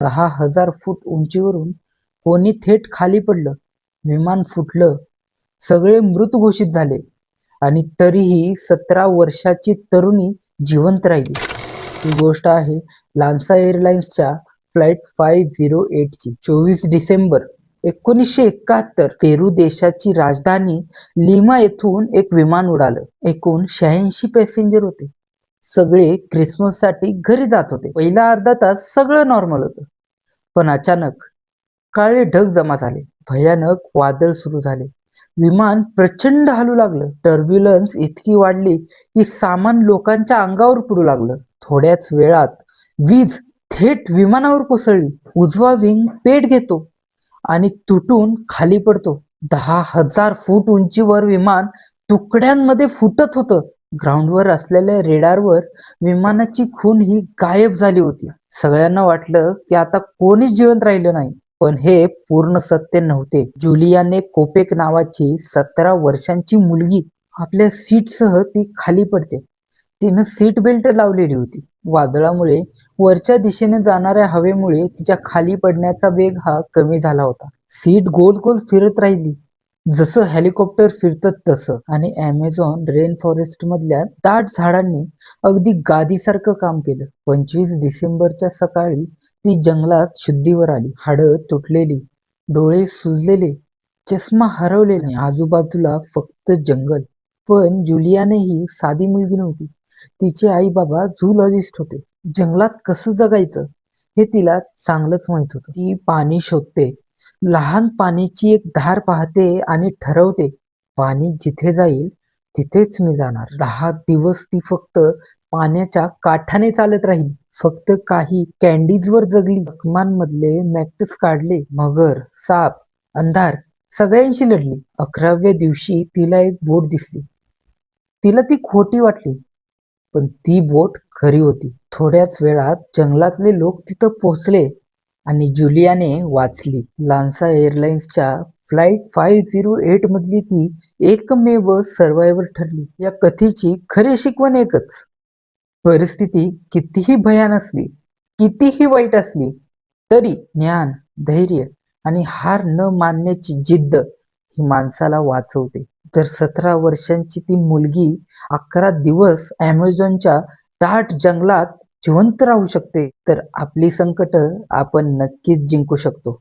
दहा हजार फूट उंचीवरून कोणी थेट खाली पडलं विमान फुटलं सगळे मृत घोषित झाले आणि तरीही सतरा वर्षाची तरुणी जिवंत राहिली. ही गोष्ट आहे लान्सा एअरलाइन्सच्या फ्लाईट फाईव्ह झिरो एटची. चोवीस डिसेंबर एकोणीसशे एकाहत्तर पेरू देशाची राजधानी लिमा येथून एक विमान उडालं. एकूण शहाऐंशी पॅसेंजर होते. सगळे क्रिसमससाठी घरी जात होते. पहिला अर्धा तास सगळं नॉर्मल होतं. पण अचानक काळे ढग जमा झाले. भयानक वादळ सुरू झाले. विमान प्रचंड हलू लागलं. टर्ब्युलन्स इतकी वाढली की सामान लोकांच्या अंगावर पडू लागलं. थोड्याच वेळात वीज थेट विमानावर कोसळली. उजवा विंग पेट घेतो आणि तुटून खाली पडतो. दहा हजार फूट उंचीवर विमान तुकड्यांमध्ये फुटत होतं. ग्राउंडवर असलेल्या रेडारवर विमानाची खून ही गायब झाली होती. सगळ्यांना वाटलं की आता कोणीच जिवंत राहिलं नाही. पण हे पूर्ण सत्य नव्हते. जुलियाने कोपेक नावाची सतरा वर्षांची मुलगी आपल्या सीटसह ती खाली पडते. तिनं सीट बेल्ट लावलेली होती. वादळामुळे वरच्या दिशेने जाणाऱ्या हवेमुळे तिच्या खाली पडण्याचा वेग हा कमी झाला होता. सीट गोल गोल फिरत राहिली. जसं हेलिकॉप्टर फिरतं तसं. आणि अमेझॉन रेन फॉरेस्ट मधल्या दाट झाडांनी अगदी गादीसारखं काम केलं. पंचवीस डिसेंबरच्या सकाळी ती जंगलात शुद्धीवर आली. हाडं तुटलेली डोळे सुजलेले चष्मा हरवलेले आजूबाजूला फक्त जंगल. पण जुलियाने ही साधी मुलगी नव्हती. तिचे आई बाबा झूलॉजिस्ट होते. जंगलात कसं जगायचं हे तिला चांगलंच माहीत होतं. ती पाणी शोधते लहान पाण्याची एक धार पाहते आणि ठरवते पाणी जिथे जाईल तिथेच मी जाणार. दहा दिवस ती फक्त पाण्याच्या काठाने चालत राहील. फक्त काही कॅन्डीजवर जगली. जखमांमधले मॅक्टस काढले. मगर साप अंधार सगळ्यांशी लढली. अकराव्या दिवशी तिला एक बोट दिसली. तिला ती खोटी वाटली. पण ती बोट खरी होती. थोड्याच वेळात जंगलातले लोक तिथं पोहोचले. आणि जुलियाने वाचली. लान्सा एअरलाइन्सच्या फ्लाईट फाईव्ह झिरो एट मधली ती एकमेव सर्वायवर ठरली. या कथेची खरी शिकवण एकच. परिस्थिती कितीही भयान असली कितीही वाईट असली तरी ज्ञान धैर्य आणि हार न मानण्याची जिद्द ही माणसाला वाचवते. तर सतरा वर्षांची ती मुलगी अकरा दिवस अमेझॉनच्या दाट जंगलात जिवंत राहू शकते तर आपली संकट आपण नक्कीच जिंकू शकतो.